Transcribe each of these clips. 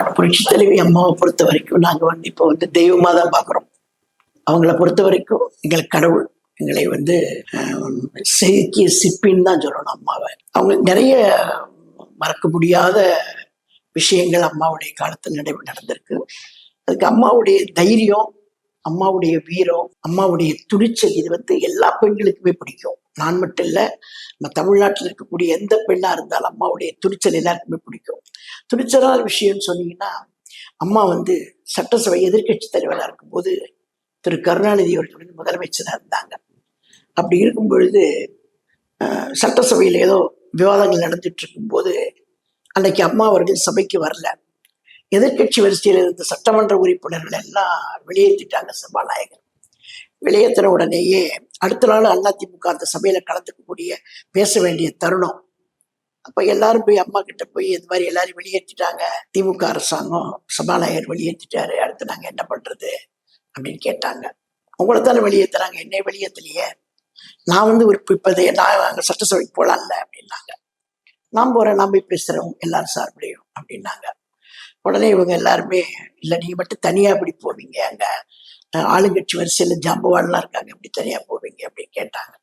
புரட்சி தலைவி அம்மாவை பொறுத்த வரைக்கும் நாங்கள் வந்து இப்போ வந்து தெய்வமாக தான் பார்க்குறோம். அவங்கள பொறுத்த வரைக்கும் எங்களுக்கு கடவுள் எங்களை வந்து ஆஹ், செதுக்கிய சிப்பின்னு தான் சொல்லணும் அம்மாவை. அவங்க நிறைய மறக்க முடியாத விஷயங்கள் அம்மாவுடைய காலத்தில் நடை நடந்திருக்கு. அதுக்கு அம்மாவுடைய தைரியம் அம்மாவுடைய வீரம் அம்மாவுடைய துணிச்சல் இது வந்து எல்லா பெண்களுக்குமே பிடிக்கும். நான் மட்டும் இல்லை நம்ம தமிழ்நாட்டில் இருக்கக்கூடிய எந்த பெண்ணா இருந்தாலும் அம்மாவுடைய துணிச்சல் எல்லாருக்குமே பிடிக்கும். துணிச்சலான விஷயம்னு சொன்னீங்கன்னா அம்மா வந்து சட்டசபை எதிர்க்கட்சி தலைவராக இருக்கும்போது திரு கருணாநிதி அவர்கள் வந்து முதலமைச்சராக இருந்தாங்க. அப்படி இருக்கும் பொழுது சட்டசபையில் ஏதோ விவாதங்கள் நடந்துட்டு இருக்கும்போது அன்னைக்கு அம்மா அவர்கள் சபைக்கு வரல. எதிர்க்கட்சி வரிசையில் இருந்த சட்டமன்ற உறுப்பினர்கள் எல்லாம் வெளியேற்றிட்டாங்க சபாநாயகர். வெளியேற்றின உடனேயே அடுத்த நாள் அதிமுக அந்த சபையில கலந்துக்கக்கூடிய பேச வேண்டிய தருணம். அப்ப எல்லாரும் போய் அம்மா கிட்ட போய் இந்த மாதிரி எல்லாரும் வெளியேற்றிட்டாங்க. திமுக அரசாங்கம் சபாநாயகர் வெளியேற்றிட்டாரு. அடுத்து நாங்க என்ன பண்றது அப்படின்னு கேட்டாங்க. உங்களை தானே வெளியேத்துறாங்க. என்னை வெளியேற்றலையே நான் வந்து ஒரு இப்போதைய நான் அங்கே சட்டசபைக்கு போகலாம்ல அப்படின்னாங்க. நான் போறேன். நான் போய் பேசுறோம் எல்லாரும் சார்படியும் அப்படின்னாங்க. உடனே இவங்க எல்லாருமே இல்லை நீங்க மட்டும் தனியா அப்படி போவீங்க. அங்க ஆளுங்கட்சி வரிசையில் ஜாம்பவான்லாம் இருக்காங்க. அப்படி தனியா போவீங்க அப்படின்னு கேட்டாங்க.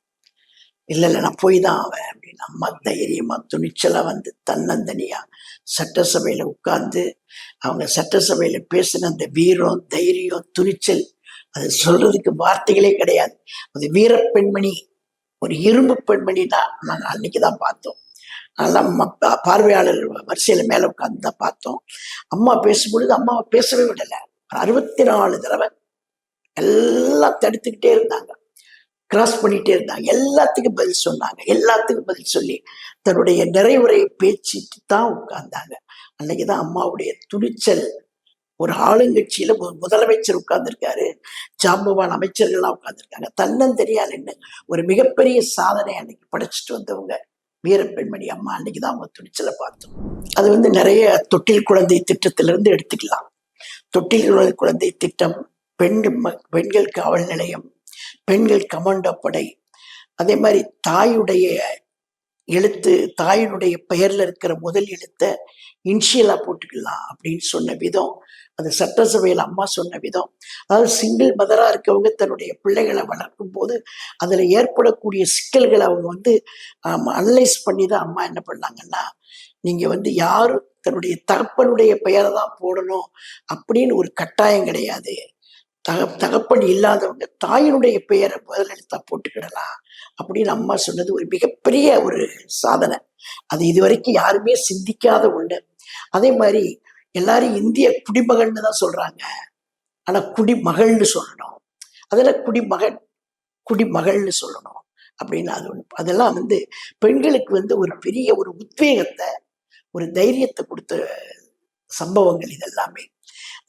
இல்லை இல்லை நான் போய் தான் ஆவேன் அப்படின்னு. அம்மா தைரியமா துணிச்சலா வந்து தன்னந்தனியா சட்டசபையில உட்கார்ந்து அவங்க சட்டசபையில பேசின அந்த வீரம் தைரியம் துணிச்சல் அது சொல்றதுக்கு வார்த்தைகளே கிடையாது. அது வீர பெண்மணி ஒரு இரும்பு பெண்மணி தான் நாங்கள் அன்னைக்கு தான் பார்த்தோம். நல்லா பார்வையாளர் வரிசையில மேல உட்கார்ந்து தான் பார்த்தோம். அம்மா பேசும்பொழுது அம்மாவை பேசவே விடல. அறுபத்தி நாலு தடவை எல்லாம் தடுத்துக்கிட்டே இருந்தாங்க. கிராஸ் பண்ணிட்டே இருந்தாங்க. எல்லாத்துக்கும் பதில் சொன்னாங்க. எல்லாத்துக்கும் பதில் சொல்லி தன்னுடைய நிறைவுரையை பேச்சிட்டு தான் உட்கார்ந்தாங்க. அன்னைக்கு தான் அம்மாவுடைய துணிச்சல். ஒரு ஆளுங்கட்சியில மு- முதலமைச்சர் உட்கார்ந்துருக்காரு. ஜாம்பவான் அமைச்சர்கள்லாம் உட்கார்ந்துருக்காங்க. தன்னந்தெரியால் தெரியாதுன்னு ஒரு மிகப்பெரிய சாதனை அன்னைக்கு படைச்சிட்டு வந்தவங்க வீரப்பெண்மணி அம்மா அன்னைக்கு தான் அவங்க துணிச்சலை பார்த்தோம். அது வந்து நிறைய தொட்டில் குழந்தை திட்டத்திலிருந்து எடுத்துக்கலாம். தொட்டில் குழந்தை திட்டம் பெண்கள் பெண்கள் காவல் நிலையம் பெண்கள் கமாண்டோ படை. அதே மாதிரி தாயுடைய எழுத்து தாயினுடைய பெயர்ல இருக்கிற முதல் எழுத்தை இன்ஷியலா போட்டுக்கலாம் அப்படின்னு சொன்ன விதம் அது சட்டசபையில் அம்மா சொன்ன விதம். அதாவது சிங்கிள் மதரா இருக்கவங்க தன்னுடைய பிள்ளைகளை வளர்க்கும் போது அதுல ஏற்படக்கூடிய சிக்கல்களை அவங்க வந்து அனலைஸ் பண்ணி தான் அம்மா என்ன பண்ணாங்கன்னா நீங்க வந்து யாரும் தன்னுடைய தகப்பனுடைய பெயரை தான் போடணும் அப்படின்னு ஒரு கட்டாயம் கிடையாது. தக தகப்பன் இல்லாதவங்க தாயினுடைய பெயரை முதல் எழுத்தா போட்டுக்கிடலாம். அப்படின்னு அம்மா சொன்னது ஒரு மிகப்பெரிய ஒரு சாதனை. அது இதுவரைக்கும் யாருமே சிந்திக்காத ஒண்ணு. அதே மாதிரி எல்லாரும் இந்திய குடிமகன்னு தான் சொல்றாங்க. ஆனா குடிமகள்னு சொல்லணும். அதில் குடிமகன் குடிமகள்னு சொல்லணும். அப்படின்னு அது ஒன்று அதெல்லாம் வந்து பெண்களுக்கு வந்து ஒரு பெரிய ஒரு உத்வேகத்தை ஒரு தைரியத்தை கொடுத்த சம்பவங்கள் இதெல்லாமே.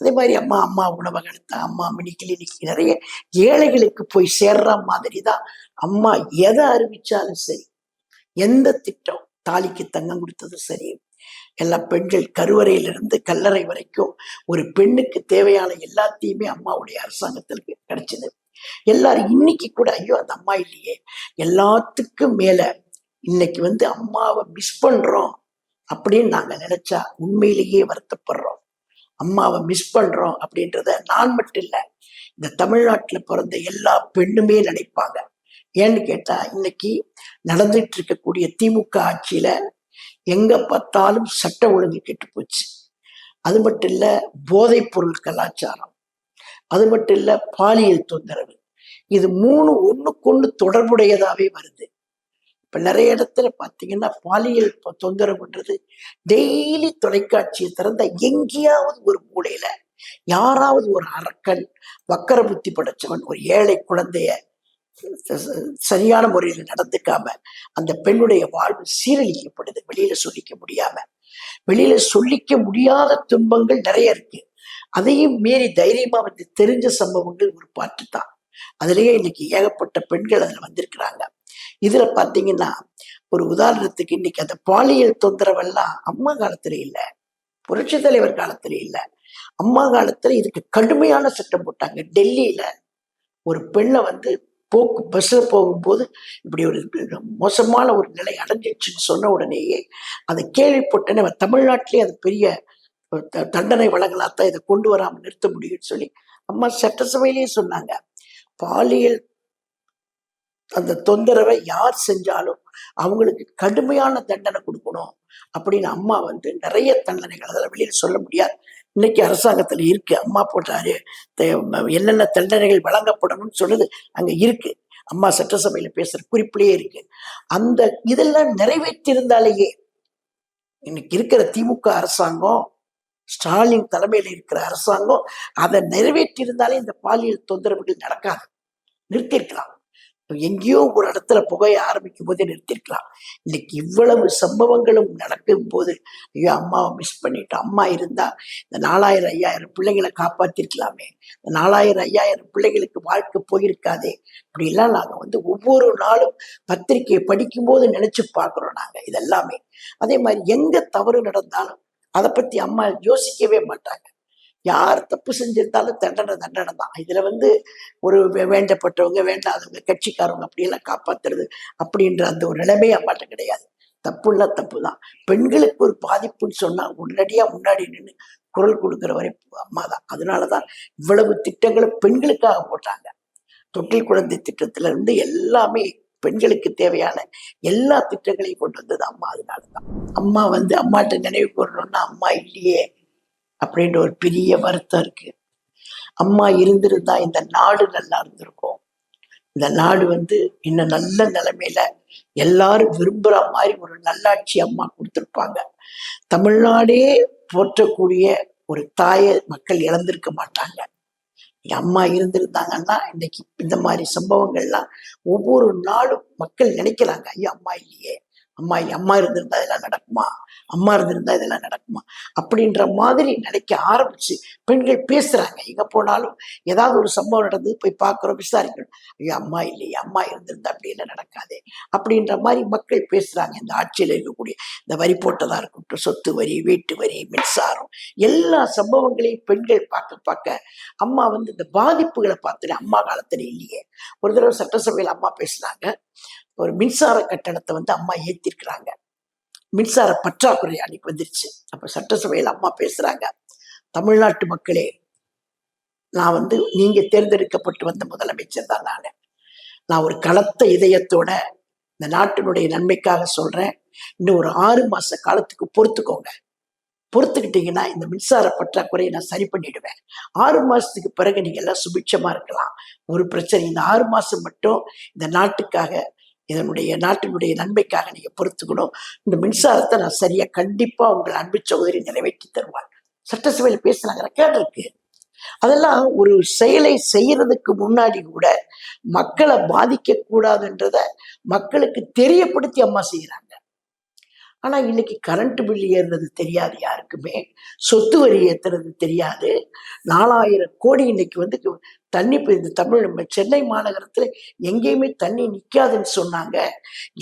அதே மாதிரி அம்மா அம்மா உணவகத்தை அம்மா மினி கிளினிக் நிறைய ஏழைகளுக்கு போய் சேர்ற மாதிரி தான் அம்மா எதை அறிவிச்சாலும் சரி எந்த திட்டம் தாலிக்கு தங்கம் கொடுத்ததும் சரி எல்லா பெண்கள் கருவறையிலிருந்து கல்லறை வரைக்கும் ஒரு பெண்ணுக்கு தேவையான எல்லாத்தையுமே அம்மாவுடைய அரசாங்கத்தில் கிடைச்சது. எல்லாரும் இன்னைக்கு கூட ஐயோ அந்த அம்மா இல்லையே எல்லாத்துக்கும் மேல இன்னைக்கு வந்து அம்மாவை மிஸ் பண்றோம் அப்படின்னு நாங்க நினைச்சா உண்மையிலேயே வருத்தப்படுறோம். அம்மாவை மிஸ் பண்றோம் அப்படின்றத நான் மட்டும் இல்ல இந்த தமிழ்நாட்டில் பிறந்த எல்லா பெண்ணுமே நினைப்பாங்க. ஏன்னு கேட்டா இன்னைக்கு நடந்துட்டு இருக்கக்கூடிய திமுக ஆட்சியில எங்க பார்த்தாலும் சட்ட ஒழுங்கு கெட்டு போச்சு. அது மட்டும் இல்ல போதைப் பொருள் கலாச்சாரம். அது மட்டும் இல்ல பாலியல் தொந்தரவு. இது மூணு ஒண்ணுக்கொண்ணு தொடர்புடையதாவே வருது. இப்ப நிறைய இடத்துல பாத்தீங்கன்னா பாலியல் தொந்தரவுன்றது டெய்லி தொலைக்காட்சியை திறந்த எங்கேயாவது ஒரு மூலையில யாராவது ஒரு அரக்கன் வக்கர புத்தி படைச்சவன் ஒரு ஏழை குழந்தைய சரியான முறையில் நடந்துக்காம அந்த பெண்ணுடைய வாழ்வு சீரழிக்கப்படுது. வெளியில சொல்லிக்க முடியாம. வெளியில சொல்லிக்க முடியாத துன்பங்கள் நிறைய இருக்கு. அதையும் மீறி தைரியமா வந்து தெரிஞ்ச சம்பவங்கள் ஒரு பாட்டு தான். அதுலயே இன்னைக்கு ஏகப்பட்ட பெண்கள் அதுல வந்திருக்கிறாங்க. இதுல பாத்தீங்கன்னா ஒரு உதாரணத்துக்கு இன்னைக்கு அந்த பாலியல் தொந்தரவெல்லாம் அம்மா காலத்துல இல்ல புரட்சி தலைவர் காலத்துல இல்ல. அம்மா காலத்துல இதுக்கு கடுமையான சட்டம் போட்டாங்க. டெல்லியில ஒரு பெண்ணை வந்து போக்கு பஸ்ல போகும்போது இப்படி ஒரு மோசமான ஒரு நிலை அடைஞ்சிச்சுன்னு சொன்ன உடனேயே அதை கேள்விப்பட்டேன்னு தமிழ்நாட்டிலேயே அது பெரிய தண்டனை வழங்கலாத்தான் இதை கொண்டு வராம நிறுத்த முடியும்னு சொல்லி அம்மா சட்டசபையிலேயே சொன்னாங்க. பாலியல் அந்த தொந்தரவை யார் செஞ்சாலும் அவங்களுக்கு கடுமையான தண்டனை கொடுக்கணும் அப்படின்னு அம்மா வந்து நிறைய தண்டனைகள். அதில் வெளியில் சொல்ல முடியாது. இன்னைக்கு அரசாங்கத்தில் இருக்கு. அம்மா போட்டாரு. என்னென்ன தண்டனைகள் வழங்கப்படணும்னு சொல்லுது அங்கே இருக்கு. அம்மா சட்டசபையில் பேசுற குறிப்பிலேயே இருக்கு. அந்த இதெல்லாம் நிறைவேற்றியிருந்தாலேயே இன்னைக்கு இருக்கிற திமுக அரசாங்கம் ஸ்டாலின் தலைமையில் இருக்கிற அரசாங்கம் அதை நிறைவேற்றியிருந்தாலே இந்த பாலியல் தொந்தரவுகள் நடக்காது. நிறுத்தியிருக்கலாம். எங்கேயோ ஒரு இடத்துல புகைய ஆரம்பிக்கும் போதே நிறுத்திருக்கலாம். இன்னைக்கு இவ்வளவு சம்பவங்களும் நடக்கும் போது ஐயோ அம்மாவை மிஸ் பண்ணிட்டோம். அம்மா இருந்தா இந்த நாலாயிரம் ஐயாயிரம் பிள்ளைங்களை காப்பாத்திருக்கலாமே. இந்த நாலாயிரம் ஐயாயிரம் பிள்ளைகளுக்கு வாழ்க்கை போயிருக்காதே. இப்படிலாம் நாங்க வந்து ஒவ்வொரு நாளும் பத்திரிக்கையை படிக்கும்போது நினைச்சு பார்க்குறோம் நாங்க இதெல்லாமே. அதே மாதிரி எங்க தவறு நடந்தாலும் அதை பத்தி அம்மா யோசிக்கவே மாட்டாங்க. யார் தப்பு செஞ்சிருந்தாலும் தண்டனை தண்டனை தான். இதுல வந்து ஒரு வே- வேண்டப்பட்டவங்க வேண்டாதவங்க கட்சிக்காரவங்க அப்படியெல்லாம் காப்பாத்துறது அப்படின்ற அந்த ஒரு நிலைமை அம்மாட்ட கிடையாது. தப்புன்னா தப்பு தான். பெண்களுக்கு ஒரு பாதிப்புன்னு சொன்னா உடனடியா முன்னாடி நின்று குரல் கொடுக்கிற வரை அம்மா தான். அதனாலதான் இவ்வளவு திட்டங்களும் பெண்களுக்காக போட்டாங்க. தொட்டில் குழந்தை திட்டத்துல இருந்து எல்லாமே பெண்களுக்கு தேவையான எல்லா திட்டங்களையும் கொண்டு வந்தது அம்மா. அதனாலதான் அம்மா வந்து அம்மாட்ட நினைவு கூறணும்னா அம்மா இல்லையே. அப்படின்ற ஒரு பெரிய வருத்தம் இருக்கு. அம்மா இருந்திருந்தா இந்த நாடு நல்லா இருந்திருக்கும். இந்த நாடு வந்து இன்னும் நல்ல நிலைமையில எல்லாரும் விரும்புற மாதிரி ஒரு நல்லாட்சி அம்மா கொடுத்திருப்பாங்க. தமிழ்நாடே போற்றக்கூடிய ஒரு தாயை மக்கள் இழந்திருக்க மாட்டாங்க. எங்க அம்மா இருந்திருந்தாங்கன்னா இன்னைக்கு இந்த மாதிரி சம்பவங்கள்லாம் ஒவ்வொரு நாளும் மக்கள் நினைக்கிறாங்க ஐயோ அம்மா இல்லையே. அம்மா இல்லை அம்மா இருந்திருந்தா இதெல்லாம் நடக்குமா? அம்மா இருந்திருந்தா இதெல்லாம் நடக்குமா? அப்படின்ற மாதிரி நினைக்க ஆரம்பிச்சு பெண்கள் பேசுறாங்க. எங்க போனாலும் ஏதாவது ஒரு சம்பவம் நடந்து போய் பார்க்குறோம் விசாரிக்கணும் ஐயோ அம்மா இல்லையே அம்மா இருந்திருந்தா அப்படி எல்லாம் நடக்காதே? அப்படின்ற மாதிரி மக்கள் பேசுறாங்க. இந்த ஆட்சியில் இருக்கக்கூடிய இந்த வரி போட்டதா இருக்கட்டும் சொத்து வரி வீட்டு வரி மின்சாரம் எல்லா சம்பவங்களையும் பெண்கள் பார்க்க பார்க்க அம்மா வந்து இந்த பாதிப்புகளை பார்த்துட்டு அம்மா காலத்துல இல்லையே. ஒரு தடவை சட்டசபையில் அம்மா பேசுனாங்க. ஒரு மின்சார கட்டணத்தை வந்து அம்மா ஏத்திருக்கிறாங்க. மின்சார பற்றாக்குறை அன்னைக்கு வந்துருச்சு. அப்ப சட்டசபையில் அம்மா பேசுறாங்க தமிழ்நாட்டு மக்களே நான் வந்து நீங்க தேர்ந்தெடுக்கப்பட்டு வந்த முதலமைச்சர் தான் நான். நான் ஒரு கலத்த இதயத்தோட இந்த நாட்டினுடைய நன்மைக்காக சொல்றேன். இன்னும் ஒரு ஆறு மாச காலத்துக்கு பொறுத்துக்கோங்க. பொறுத்துக்கிட்டீங்கன்னா இந்த மின்சார பற்றாக்குறையை நான் சரி பண்ணிடுவேன். ஆறு மாசத்துக்கு பிறகு நீங்க எல்லாம் சுபிட்சமா இருக்கலாம். ஒரு பிரச்சனை. இந்த ஆறு மாசம் மட்டும் இந்த நாட்டுக்காக இதனுடைய நாட்டினுடைய நன்மைக்காக நீங்க பொறுத்துக்கணும். இந்த மின்சாரத்தை நான் சரியா கண்டிப்பா உங்கள் அன்பு சகோதரி நிறைவேற்றி தருவார். சட்டசபையில் பேசுனாங்க ரெக்கார்ட் இருக்கு அதெல்லாம் ஒரு செயலை செய்யறதுக்கு முன்னாடி கூட மக்களை பாதிக்க கூடாதுன்றத மக்களுக்கு தெரியப்படுத்தி அம்மா செய்யறாங்க. ஆனா இன்னைக்கு கரண்ட் பில் ஏறுறது தெரியாது யாருக்குமே. சொத்து வரி ஏத்துறது தெரியாது. நாலாயிரம் கோடி இன்னைக்கு வந்து தண்ணி இப்ப இந்த தமிழ் நம்ம சென்னை மாநகரத்துல எங்கேயுமே தண்ணி நிக்காதுன்னு சொன்னாங்க.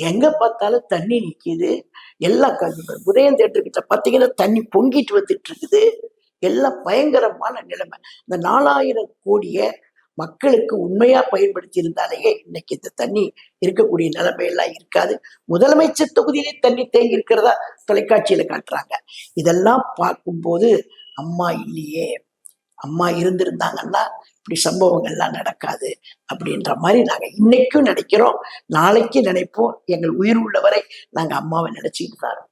எங்க பார்த்தாலும் தண்ணி நிக்குது. எல்லா உதயம் தேட்டர்கிட்ட பார்த்தீங்கன்னா தண்ணி பொங்கிட்டு வந்துட்டு இருக்குது எல்லாம் பயங்கரமான நிலைமை. இந்த நாலாயிரம் கோடிய மக்களுக்கு உண்மையா பயன்படுத்தி இருந்தாலேயே இன்னைக்கு இந்த தண்ணி இருக்கக்கூடிய நிலைமையெல்லாம் இருக்காது. முதலமைச்சர் தொகுதியிலே தண்ணி தேங்கி இருக்கிறதா தொலைக்காட்சியில காட்டுறாங்க. இதெல்லாம் பார்க்கும்போது அம்மா இல்லையே. அம்மா இருந்திருந்தாங்கன்னா இப்படி சம்பவங்கள்லாம் நடக்காது அப்படின்ற மாதிரி நாங்க இன்னைக்கும் நினைக்கிறோம். நாளைக்கு நினைப்போம். எங்கள் உயிர் உள்ளவரை நாங்க அம்மாவை நினைச்சுக்கிட்டு தான் இருக்கோம்.